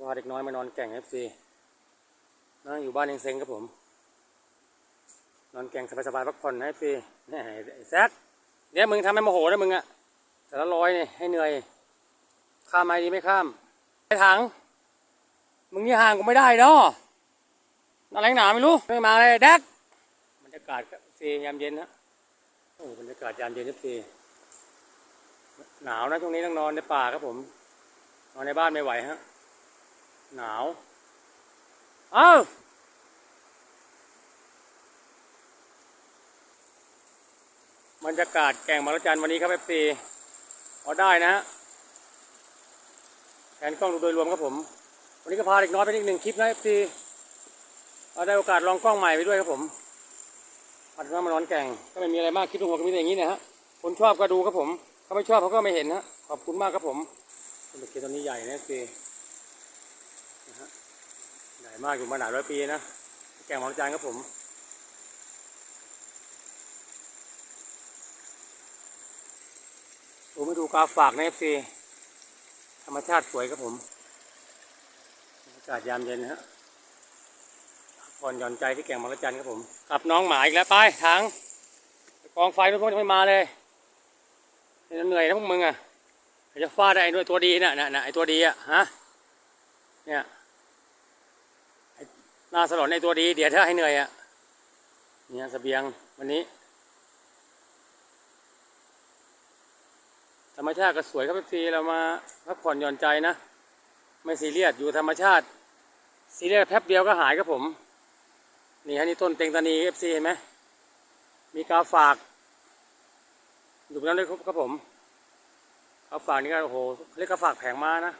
พาเด็กน้อยมานอนแก่งเอฟซีนะอยู่บ้านเองเซ็งครับผม นอนแก่งสบายๆพักผ่อนนะเอฟซีนี่ไอ้แซกเดี๋ยวมึงทำให้โมโหนะมึงอะแต่ละร้อยนี่ให้เหนื่อย ข้ามไหมดีไม่ข้ามไอ้ถัง มึงนี่ห่างกูไม่ได้เนาะอะไรหนาไม่รู้ไม่มาเลยแดกบรรยากาศครับซียามเย็นฮะโอ้บรรยากาศยามเย็นครับซีหนาวนะช่วงนี้ต้องนอนในป่าครับผม นอนในบ้านไม่ไหวฮะ หนาว เอ้าบรรยากาศแก่งมารจันทร์วันนี้ครับเอฟซีพอได้นะฮะแผนกล้องดูโดยรวมครับผม วันนี้ก็พาเด็กน้อยไปอีกหนึ่งคลิปนะเอฟซีเอาได้โอกาสลองกล้องใหม่ไปด้วยครับผมพัดมามานอนแก่งก็ไม่มีอะไรมากคลิปทุกคนก็มีแต่อย่างนี้นะฮะคนชอบก็ดูครับผมเขาไม่ชอบเขาก็ไม่เห็นฮะขอบคุณมากครับผมต้นตะเคียนต้นนี้ใหญ่นะเอฟซีนะ ฮะใหญ่มากอยู่มาหลายร้อยปีนะ แก่งมารจันครับผมผมมาดูกาฝากในเอฟซีธรรมชาติสวยครับผมอากาศยามเย็นฮะผ่อนหย่อนใจที่แก่งมรจันทร์ครับผมกลับน้องหมาอีกแล้วไปทางกองไฟทุกคนยังไม่มาเลยเหนื่อยนะพวกมึงอะจะฟาดได้ไอ้ด้วยตัวดีน่ะน่ะไอ้ตัวดีอะฮะเนี่ย น้าสลอนตัวดี เดี๋ยวถ้าให้เหนื่อยอะเนี่ยเสบียงวันนี้ ธรรมชาติก็สวยครับพี่เรามาพักผ่อนหย่อนใจนะ ไม่ซีเรียสอยู่ธรรมชาติซีเรียสแป๊บเดียวก็หายครับผม นี่ฮะนี่ต้นเต็งตานีเอฟซีเห็นไหมมีกาฝากอยู่บนนั้นด้วยครับผมกาฝากนี่ก็โอ้โหเรียกกาฝากแผงม้านะ